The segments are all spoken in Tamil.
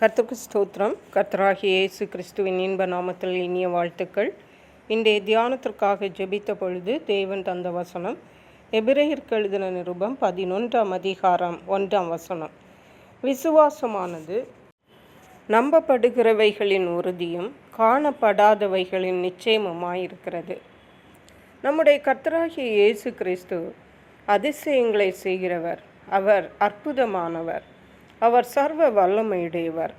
கர்த்தருக்கு ஸ்தோத்திரம். கர்த்தராகிய இயேசு கிறிஸ்துவின் இன்ப நாமத்தில் இனிய வாழ்த்துக்கள். இன்றைய தியானத்திற்காக ஜெபித்த பொழுது தேவன் தந்த வசனம் எபிரேயருக்கு எழுதின நிருபம் பதினொன்றாம் அதிகாரம் ஒன்றாம் வசனம். விசுவாசமானது நம்பப்படுகிறவைகளின் உறுதியும் காணப்படாதவைகளின் நிச்சயமுமாயிருக்கிறது. நம்முடைய கர்த்தராகிய இயேசு கிறிஸ்து அதிசயங்களை செய்கிறவர். அவர் அற்புதமானவர். அவர் சர்வ வல்லமையுடையவர்.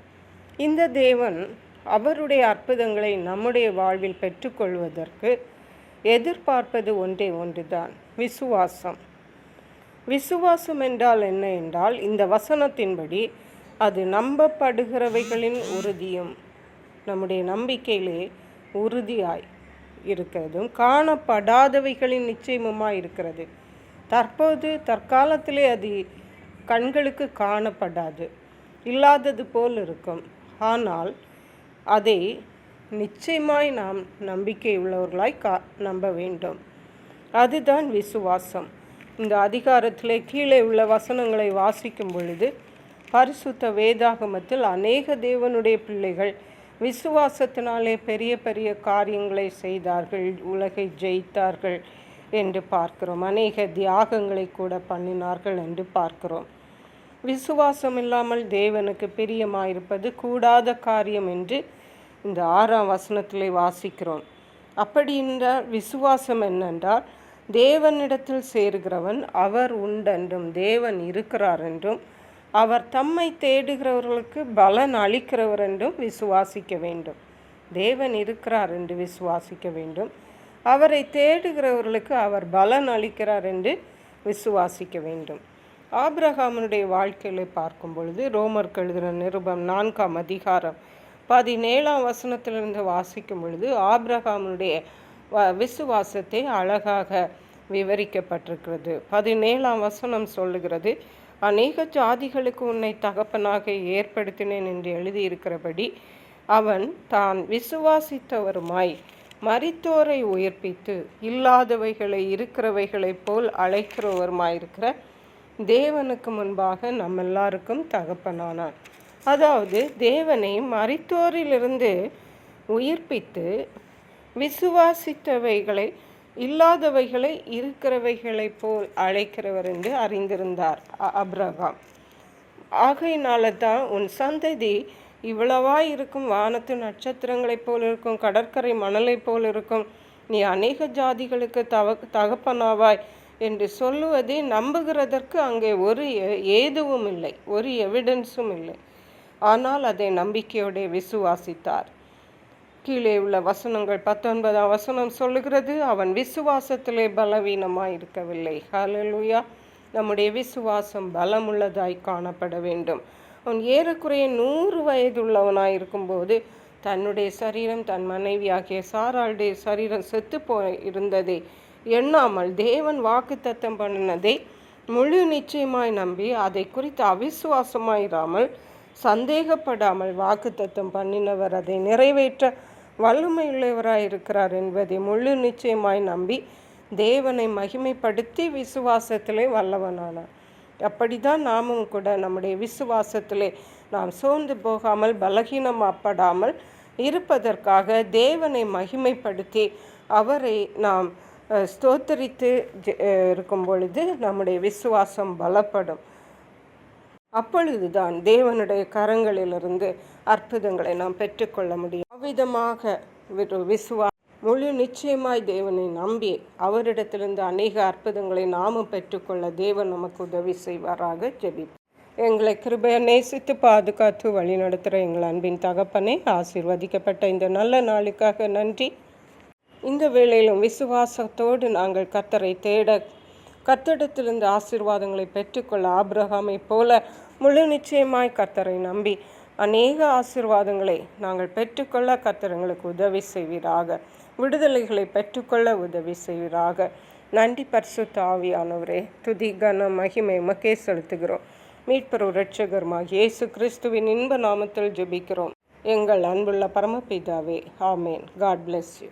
இந்த தேவன் அவருடைய அற்புதங்களை நம்முடைய வாழ்வில் பெற்றுக்கொள்வதற்கு எதிர்பார்ப்பது ஒன்றே ஒன்றுதான் விசுவாசம். விசுவாசம் என்றால் என்ன என்றால் இந்த வசனத்தின்படி அது நம்பப்படுகிறவைகளின் உறுதியும் நம்முடைய நம்பிக்கையிலே உறுதியாய் இருக்கிறதும் காணப்படாதவைகளின் நிச்சயமுமாய் இருக்கிறது. தற்போது தற்காலத்திலே அது கண்களுக்கு காணப்படாது. இல்லாதது போல் இருக்கும். ஆனால் அதை நிச்சயமாய் நாம் நம்பிக்கை உள்ளவர்களாய் கா நம்ப வேண்டும். அதுதான் விசுவாசம். இந்த அதிகாரத்திலே கீழே உள்ள வசனங்களை வாசிக்கும் பொழுது பரிசுத்த வேதாகமத்தில் அநேக தேவனுடைய பிள்ளைகள் விசுவாசத்தினாலே பெரிய பெரிய காரியங்களை செய்தார்கள் உலகை ஜெயித்தார்கள் என்று பார்க்கிறோம். அநேக தியாகங்களை கூட பண்ணினார்கள் என்று பார்க்கிறோம். விசுவாசம் இல்லாமல் தேவனுக்கு பிரியமாயிருப்பது கூடாத காரியம் என்று இந்த ஆறாம் வசனத்திலே வாசிக்கிறோம். அப்படி என்றால் விசுவாசம் என்னென்றால் தேவனிடத்தில் சேருகிறவன் அவர் உண்டென்றும் தேவன் இருக்கிறார் என்றும் அவர் தம்மை தேடுகிறவர்களுக்கு பலன் அளிக்கிறவர் என்றும் விசுவாசிக்க வேண்டும். தேவன் இருக்கிறார் என்று விசுவாசிக்க வேண்டும். அவரை தேடுகிறவர்களுக்கு அவர் பலன் அளிக்கிறார் என்று விசுவாசிக்க வேண்டும். ஆப்ரஹாமனுடைய வாழ்க்கையை பார்க்கும் பொழுது ரோமர் எழுதின நிருபம் நான்காம் அதிகாரம் பதினேழாம் வசனத்திலிருந்து வாசிக்கும் பொழுது ஆப்ரஹாமனுடைய வ விசுவாசத்தை அழகாக விவரிக்கப்பட்டிருக்கிறது. பதினேழாம் வசனம் சொல்லுகிறது அநேக ஜாதிகளுக்கு உன்னை தகப்பனாக ஏற்படுத்தினேன் என்று எழுதியிருக்கிறபடி அவன் தான் விசுவாசித்தவருமாய் மரித்தோரை உயிர்ப்பித்து இல்லாதவைகளை இருக்கிறவைகளைப் போல் அழைக்கிறவருமாயிருக்கிற தேவனுக்கு முன்பாக நம்ம எல்லாருக்கும் தகப்பனானார். அதாவது தேவனை மறித்தோரிலிருந்து உயிர்ப்பித்து விசுவாசித்தவைகளை இல்லாதவைகளை இருக்கிறவைகளைப் போல் அழைக்கிறவர் என்று அறிந்திருந்தார் அப்ரஹாம் ஆகையினால தான் உன் சந்ததி இவ்வளவா இருக்கும் வானத்து நட்சத்திரங்களைப் போல் இருக்கும் கடற்கரை மணலைப் போல் இருக்கும் நீ அநேக ஜாதிகளுக்கு தவ தகப்பனாவாய். என்று சொல்லுவதை நம்புகிறதற்கு அங்கே ஒரு ஏதுவும் இல்லை ஒரு எவிடன்ஸும் இல்லை. ஆனால் அதை நம்பிக்கையோடு விசுவாசித்தார். கீழே உள்ள வசனங்கள் பத்தொன்பதாம் வசனம் சொல்லுகிறது அவன் விசுவாசத்திலே பலவீனமாக இருக்கவில்லை. ஹலலுயா நம்முடைய விசுவாசம் பலமுள்ளதாய் காணப்பட வேண்டும். அவன் ஏறக்குறைய நூறு வயதுள்ளவனாய் இருக்கும்போது தன்னுடைய சரீரம் தன் மனைவியாகிய சாராளுடைய சரீரம் செத்து போய் இருந்ததை. எண்ணாமல் தேவன் வாக்கு தத்தம் பண்ணினதை முழு நிச்சயமாய் நம்பி அதை குறித்து அவிசுவாசமாயிராமல் சந்தேகப்படாமல் வாக்கு தத்தம் பண்ணினவர் அதை நிறைவேற்ற வல்லமையுள்ளவராய் இருக்கிறார் என்பதை முழு நிச்சயமாய் நம்பி தேவனை மகிமைப்படுத்தி விசுவாசத்திலே வல்லவனானார். அப்படிதான் நாமும் கூட நம்முடைய விசுவாசத்திலே நாம் சோர்ந்து போகாமல் பலகீனமாப்படாமல் இருப்பதற்காக தேவனை மகிமைப்படுத்தி அவரை நாம் ஸ்தோத்தரித்து இருக்கும் பொழுது நம்முடைய விசுவாசம் பலப்படும். அப்பொழுதுதான் தேவனுடைய கரங்களிலிருந்து அற்புதங்களை நாம் பெற்றுக்கொள்ள முடியும். அவ்விதமாக விசுவா முழு நிச்சயமாய் தேவனை நம்பி அவரிடத்திலிருந்து அநேக அற்புதங்களை நாமும் பெற்றுக்கொள்ள தேவன் நமக்கு உதவி செய்வாராக ஜெபிப்போம். எங்களை கிருபையை நேசித்து பாதுகாத்து வழி நடத்துகிற எங்கள் அன்பின் தகப்பனை ஆசிர்வதிக்கப்பட்ட இந்த நல்ல நாளுக்காக நன்றி. இந்த வேளையிலும் விசுவாசத்தோடு நாங்கள் கத்தரை தேட கத்தடத்திலிருந்து ஆசீர்வாதங்களை பெற்றுக்கொள்ள ஆப்ரஹாமை போல முழு நிச்சயமாய் கத்தரை நம்பி அநேக ஆசிர்வாதங்களை நாங்கள் பெற்றுக்கொள்ள கத்தரங்களுக்கு உதவி செய்வீராக. விடுதலைகளை பெற்றுக்கொள்ள உதவி செய்வீராக. நன்றி பரிசு தாவியானவரே துதி கன மகிமை மக்கே செலுத்துகிறோம். மீட்பரு ரட்சகர்மாக இயேசு கிறிஸ்துவின் இன்ப நாமத்தில் ஜெபிக்கிறோம். எங்கள் அன்புள்ள பரமபிதாவே ஆமேன். God bless you